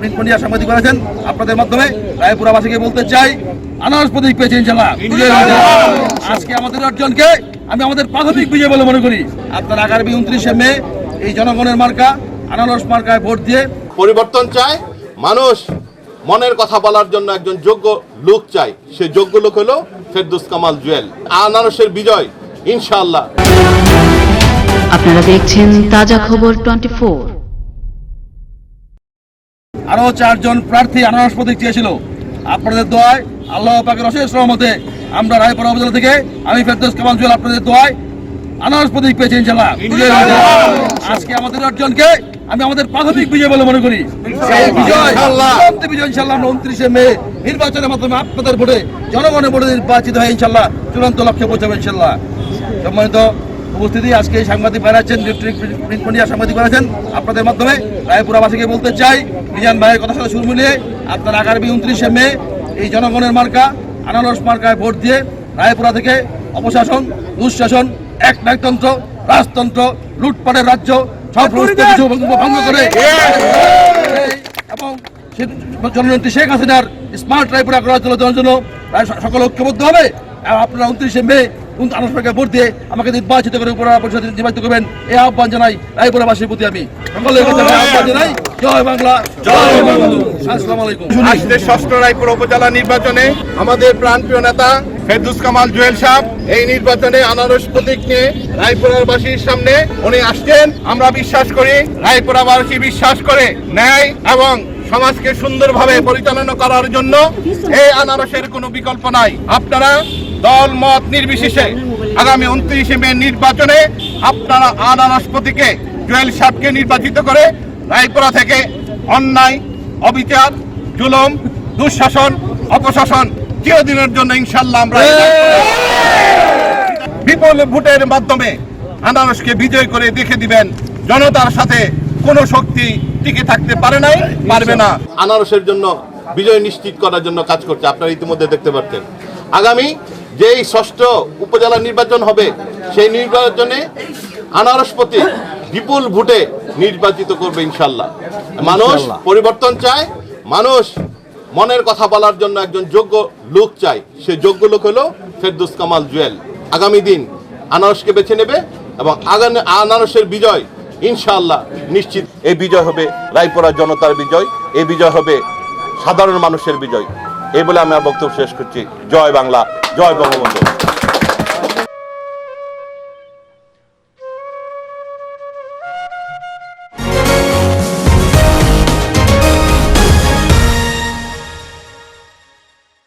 Print media সাংবাদিক আছেন আপনাদের মাধ্যমে রায়পুরাবাসীকে বলতে চাই আনারস প্রতীক পেয়েছে ইনশাল্লাহ আজকে আমাদের অর্জনকে আমি আমাদের প্রাথমিক বিজয় বলে মনে করি। আপনার আগামী উনত্রিশে মে এই জনগণের মার্কা আনারস মার্কায় ভোট দিয়ে পরিবর্তন চায়। মানুষ মনের কথা বলার জন্য একজন যোগ্য লোক চাই সে যোগ্য লোক হলো ফেরদুস কামাল জুয়েল। আনারসের বিজয় ইনশাআল্লাহ। আপনারা দেখছেন তাজা খবর টোয়েন্টি ফোর আরও চারজন প্রার্থী আনারস প্রতীক চেয়েছিল। আপনাদের দোয়ায় আল্লাহ পাকের অশেষ রহমতে আমরা রায়পুরা উপজেলা থেকে আমি ফেরদৌস কামাল জুয়েল আপনাদের দোয়ায় আনারস প্রতীক পেয়েছি ইনশাল্লাহ আজকে আমাদের অর্জনকে আমি আমাদের প্রাথমিক বিজয় বলে মনে করি। বিজয় বিজয় ইনশাল্লাহ উনত্রিশে মে নির্বাচনের মাধ্যমে আপনাদের ভোটে জনগণের ভোটে নির্বাচিত হয়ে ইনশাল্লাহ চূড়ান্ত লক্ষ্যে পৌঁছাবে ইনশাল্লাহ সম্মানিত উপস্থিতি আজকে সাংবাদিক বানাচ্ছেন প্রিন্ট মিডিয়া সাংবাদিক বানাচ্ছেন আপনাদের মাধ্যমে রায়পুরাবাসীকে বলতে চাই মিজান ভাইয়ের কথা সাথে সুর মিলিয়ে আপনার আগামী উনত্রিশে মে এই জনগণের মার্কা আনারস মার্কায় ভোট দিয়ে রায়পুরা থেকে অপশাসন দুঃশাসন এক নায়কতন্ত্র রাজতন্ত্র লুটপাটের রাজ্য সব কিছু ভঙ্গ করে। এবং জননেত্রী শেখ হাসিনার স্মার্ট রায়পুরা করার জন্য সকল ঐক্যবদ্ধ হবে। আপনারা উনত্রিশে মে আনুষ্ঠানিক ভোট দিয়ে আমাকে নির্বাচিত করে উপরা পরিষদ নির্বাচিত করবেন। এই আহ্বান জানাই রায়পুরাবাসীর প্রতি আমি। সকলের আহ্বান জানাই। ষষ্ঠ রায়পুর উপজেলা নির্বাচনে আমাদের প্রাণপ্রিয় নেতা ফেরদুস কামাল জুয়েল এই নির্বাচনে আনারস প্রতীক নিয়ে সামনে উনি আসছেন। আমরা বিশ্বাস করি রায়পুরাবাসী বিশ্বাস করে ন্যায় এবং সমাজকে সুন্দরভাবে পরিচালনা করার জন্য এই আনারসের কোনো বিকল্প নাই। আপনারা দল, মত নির্বিশেষে আগামী উনত্রিশে মে নির্বাচনে আপনারা আনারস প্রতীকে জুয়েল সাহেবকে নির্বাচিত করে রায়পুরা থেকে অন্যায়, অবিচার, জুলম, দুঃশাসন, অপশাসন, চিরদিনের জন্য ইনশাল্লাহ আমরা বিপুল ভোটের মাধ্যমে আনারসকে বিজয় করে দেখে দিবেন। জনতার সাথে কোনো শক্তি টিকে থাকতে পারে নাই, পারবে না। আনারসের জন্য বিজয় নিশ্চিত করার জন্য কাজ করছে। আপনারা ইতিমধ্যে দেখতে পাচ্ছেন। আগামী যেই ষষ্ঠ উপজেলা নির্বাচন হবে, সেই নির্বাচনে আনারস প্রতি বিপুল ভোটে নির্বাচিত করবে ইনশাল্লাহ মানুষ পরিবর্তন চায় মানুষ মনের কথা বলার জন্য একজন যোগ্য লোক চাই সে যোগ্য লোক হলো ফেরদুস কামাল জুয়েল। আগামী দিন আনারসকে বেছে নেবে এবং আগামী আনারসের বিজয় ইনশাআল্লাহ নিশ্চিত। এই বিজয় হবে রায়পুরা জনতার বিজয় এই বিজয় হবে সাধারণ মানুষের বিজয়। এই বলে আমি বক্তব্য শেষ করছি। জয় বাংলা জয় বঙ্গবন্ধু।